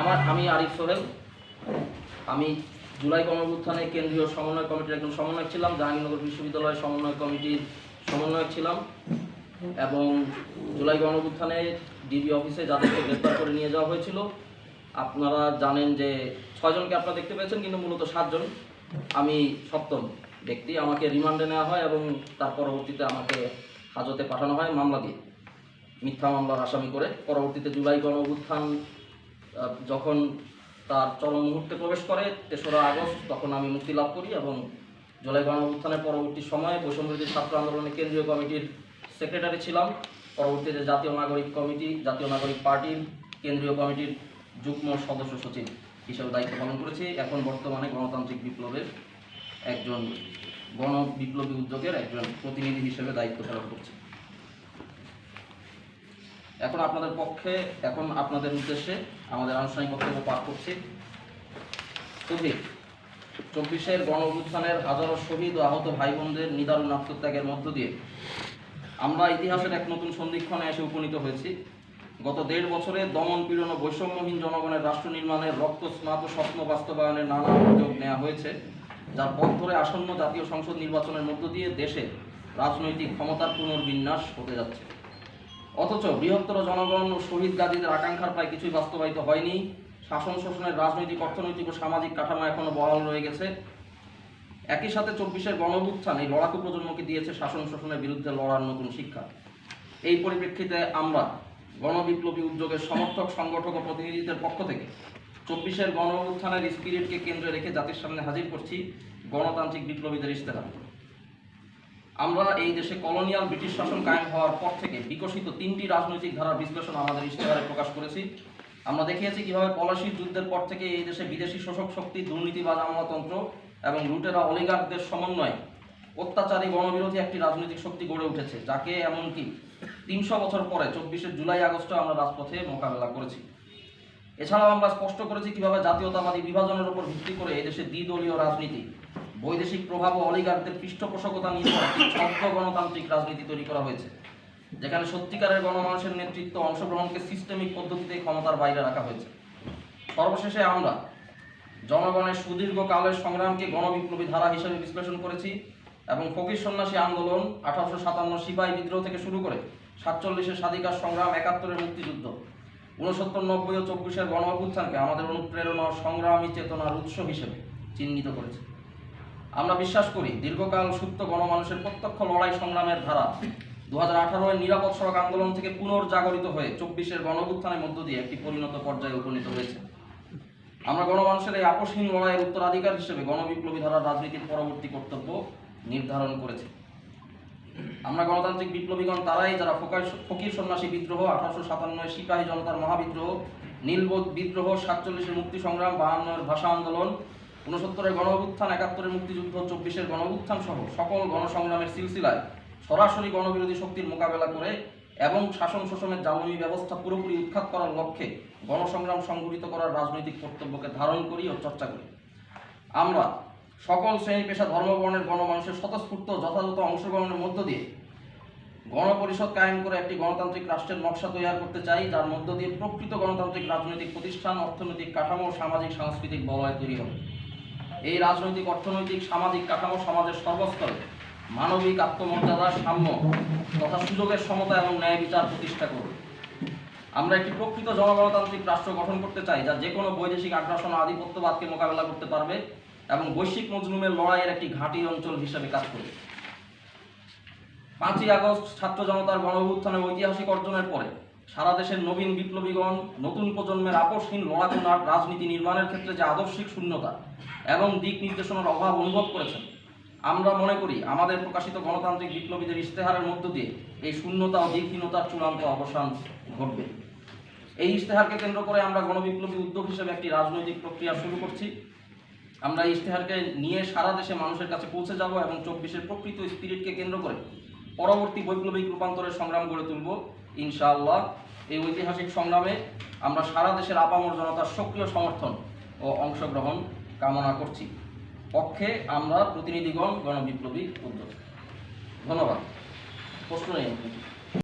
আমার, আমি আরিফ সোহেল। আমি জুলাই গণঅভ্যুত্থানে কেন্দ্রীয় সমন্বয় কমিটির একজন সমন্বয়ক ছিলাম, জাহাঙ্গীরনগর বিশ্ববিদ্যালয় সমন্বয় কমিটির সমন্বয়ক ছিলাম এবং জুলাই গণঅভ্যুত্থানে ডিবি অফিসে যাদেরকে গ্রেপ্তার করে নিয়ে যাওয়া হয়েছিল, আপনারা জানেন যে ছয়জনকে আপনারা দেখতে পেয়েছেন, কিন্তু মূলত সাতজন। আমি সপ্তম ব্যক্তি, আমাকে রিমান্ডে নেওয়া হয় এবং তার পরবর্তীতে আমাকে হাজতে পাঠানো হয় মামলা দিয়ে। মিথ্যা মামলার আসামি করে পরবর্তীতে জুলাই গণ যখন তার চরম মুহূর্তে প্রবেশ করে তেসরা আগস্ট, তখন আমি মুক্তি লাভ করি এবং জুলাই গণ পরবর্তী সময়ে বৈষম্যবিরোধী ছাত্র আন্দোলনের কেন্দ্রীয় কমিটির সেক্রেটারি ছিলাম। পরবর্তীতে জাতীয় নাগরিক কমিটি, জাতীয় নাগরিক পার্টির কেন্দ্রীয় কমিটির যুগ্ম সদস্য সচিব হিসেবে দায়িত্ব পালন করেছি। এখন বর্তমানে গণতান্ত্রিক বিপ্লবের একজন, গণ বিপ্লবী উদ্যোগের একজন প্রতিনিধি হিসেবে দায়িত্ব পালন করছি। এখন আপনাদের পক্ষে, এখন আপনাদের উদ্দেশ্যে আমাদের আনুষ্ঠানিক বক্তব্য পাঠ করছি। সুধীর চব্বিশের গণ হাজারো শহীদ ও আহত ভাই বোনদের নিদারুণ আত্মত্যাগের মধ্য দিয়ে আমরা ইতিহাসের এক নতুন সন্ধিক্ষণে এসে উপনীত হয়েছি। গত দেড় বছরে দমন পীড়ন ও বৈষম্যহীন জনগণের রাষ্ট্র নির্মাণের রক্ত স্নাত স্বপ্ন বাস্তবায়নের নানা উদ্যোগ নেওয়া হয়েছে, যার পথ ধরে আসন্ন জাতীয় সংসদ নির্বাচনের মধ্য দিয়ে দেশে রাজনৈতিক ক্ষমতার পুনর্বিন্যাস হতে যাচ্ছে। অথচ বৃহত্তর জনগণ ও শহীদ গাজীদের আকাঙ্ক্ষার প্রায় কিছুই বাস্তবায়িত হয়নি। শাসন শোষণের রাজনৈতিক, অর্থনৈতিক ও সামাজিক কাঠামো এখনও বহাল রয়ে গেছে। একই সাথে চব্বিশের গণভুত্থান এই লড়াকু প্রজন্মকে দিয়েছে শাসন শোষণের বিরুদ্ধে লড়ার নতুন শিক্ষা। এই পরিপ্রেক্ষিতে আমরা গণবিপ্লবী উদ্যোগের সমর্থক, সংগঠক ও প্রতিনিধিদের পক্ষ থেকে চব্বিশের গণ উত্থানের স্পিরিটকে কেন্দ্রে রেখে জাতির সামনে হাজির করছি গণতান্ত্রিক বিপ্লবীদের ইস্তেহার আমরা এই দেশে কলোনিয়াল ব্রিটিশ শাসন কায়েম হওয়ার পর থেকে বিকশিত তিনটি রাজনৈতিক ধারার বিশ্লেষণ আমাদের ইশতেহারে প্রকাশ করেছি। আমরা দেখিয়েছি কীভাবে পলাশির যুদ্ধের পর থেকে এই দেশে বিদেশি শোষক শক্তি, দুর্নীতিবাজ আমলাতন্ত্র এবং লুটেরা অলিগারদের সমন্বয়ে অত্যাচারী গণবিরোধী একটি রাজনৈতিক শক্তি গড়ে উঠেছে, যাকে এমনকি তিনশো বছর পরে, চব্বিশে জুলাই আগস্টে আমরা রাজপথে মোকাবেলা করেছি। এছাড়াও আমরা স্পষ্ট করেছি কীভাবে জাতীয়তাবাদী বিভাজনের উপর ভিত্তি করে এদেশে দ্বিদলীয় রাজনীতি বৈদেশিক প্রভাব ও অলিগারদের পৃষ্ঠপোষকতা একটি ছদ্ম গণতান্ত্রিক রাজনীতি তৈরি করা হয়েছে, যেখানে সত্যিকারের গণমানুষের নেতৃত্ব অংশগ্রহণকে সিস্টেমিক পদ্ধতিতে ক্ষমতার বাইরে রাখা হয়েছে। সর্বশেষে আমরা জনগণের সুদীর্ঘ কালের সংগ্রামকে গণবিপ্লবী ধারা হিসেবে বিশ্লেষণ করেছি এবং ফকির সন্ন্যাসী আন্দোলন আঠারোশো সাতান্ন সিপাহী বিদ্রোহ থেকে শুরু করে সাতচল্লিশের স্বাধিকার সংগ্রাম, একাত্তরের মুক্তিযুদ্ধ, ঊনসত্তর, নব্বই ও চব্বিশের গণ অভ্যুত্থানকে আমাদের অনুপ্রেরণা সংগ্রামী চেতনার উৎস হিসেবে চিহ্নিত করেছে। আমরা বিশ্বাস করি দীর্ঘকাল সুপ্ত গণমানুষের প্রত্যক্ষ লড়াই সংগ্রামের ধারা। দু হাজার আঠারোয় নিরাপদ সড়ক আন্দোলন থেকে পুনর্জাগরিত হয়ে চব্বিশের গণ মধ্য দিয়ে একটি পরিণত পর্যায়ে উপনীত হয়েছে। আমরা গণমানুষের এই আপসহীন লড়াইয়ের উত্তরাধিকার হিসেবে গণবিপ্লবী ধারার রাজনীতির পরবর্তী কর্তব্য নির্ধারণ করেছি। আমরা গণতান্ত্রিক বিপ্লবীগণ তারাই যারা ফকির সন্ন্যাসী বিদ্রোহ, আঠারোশো সাতান্নয় সিপাহী জনতার মহাবিদ্রোহ, নীলবোধ বিদ্রোহ, সাতচল্লিশের মুক্তি সংগ্রাম, বাহান্নের ভাষা আন্দোলন ঊনসত্তরের গণ অভ্যুত্থান একাত্তরের মুক্তিযুদ্ধ, চব্বিশের গণ অভ্যুত্থান সহ সকল গণসংগ্রামের সিলসিলায় সরাসরি গণবিরোধী শক্তির মোকাবেলা করে এবং শাসন শোষণের জামনী ব্যবস্থা পুরোপুরি উৎখাত করার লক্ষ্যে গণসংগ্রাম সংগঠিত করার রাজনৈতিক কর্তব্যকে ধারণ করি ও চর্চা করি। আমরা সকল শ্রেণি পেশা ধর্মবর্ণের গণমানুষের স্বতঃস্ফূর্ত যথাযথ অংশগ্রহণের মধ্য দিয়ে গণপরিষদ কায়েম করে একটি গণতান্ত্রিক রাষ্ট্রের নকশা তৈরি করতে চাই, যার মধ্য দিয়ে প্রকৃত গণতান্ত্রিক রাজনৈতিক প্রতিষ্ঠান, অর্থনৈতিক কাঠামো সামাজিক সাংস্কৃতিক বলয় তৈরি হবে। এই রাজনৈতিক, অর্থনৈতিক, সামাজিক কাঠামো সমাজের সর্বস্তরে মানবিক আত্মমর্যাদা সাম্য তথা সুযোগের সমতা এবং ন্যায় বিচার প্রতিষ্ঠা করবে। আমরা একটি প্রকৃত জনগণতান্ত্রিক রাষ্ট্র গঠন করতে চাই যা যে কোনো বৈদেশিক আগ্রাসন আধিপত্যবাদকে মোকাবেলা করতে পারবে এবং বৈশ্বিক মজলুমের লড়াইয়ের একটি ঘাঁটি অঞ্চল হিসেবে কাজ করবে। পাঁচই আগস্ট ছাত্র জনতার গণঅভ্যুত্থানের ঐতিহাসিক অর্জনের পরে সারা দেশের নবীন বিপ্লবীগণ, নতুন প্রজন্মের আপসহীন লড়াকু রাজনীতি নির্মাণের ক্ষেত্রে যে আদর্শিক শূন্যতা এবং দিক নির্দেশনার অভাব অনুভব করেছেন, আমরা মনে করি আমাদের প্রকাশিত গণতান্ত্রিক বিপ্লবীদের ইশতেহারের মধ্য দিয়ে এই শূন্যতা ও দিকহীনতার চূড়ান্ত অবসান ঘটবে। এই ইশতেহারকে কেন্দ্র করে আমরা গণবিপ্লবী উদ্যোগ হিসেবে একটি রাজনৈতিক প্রক্রিয়া শুরু করছি। আমরা ইশতেহারকে নিয়ে সারা দেশে মানুষের কাছে পৌঁছে যাব এবং চব্বিশের প্রকৃত স্পিরিটকে কেন্দ্র করে পরবর্তী বৈপ্লবিক রূপান্তরের সংগ্রাম গড়ে তুলব। ইনশাআল্লাহ, এই ঐতিহাসিক সংগ্রামে আমরা সারা দেশের আপামর জনতার সক্রিয় সমর্থন ও অংশগ্রহণ কামনা করছি। পক্ষে আমরা প্রতিনিধিগণ গণবিপ্লবী উদ্যোগ ধন্যবাদ। প্রশ্ন নেই।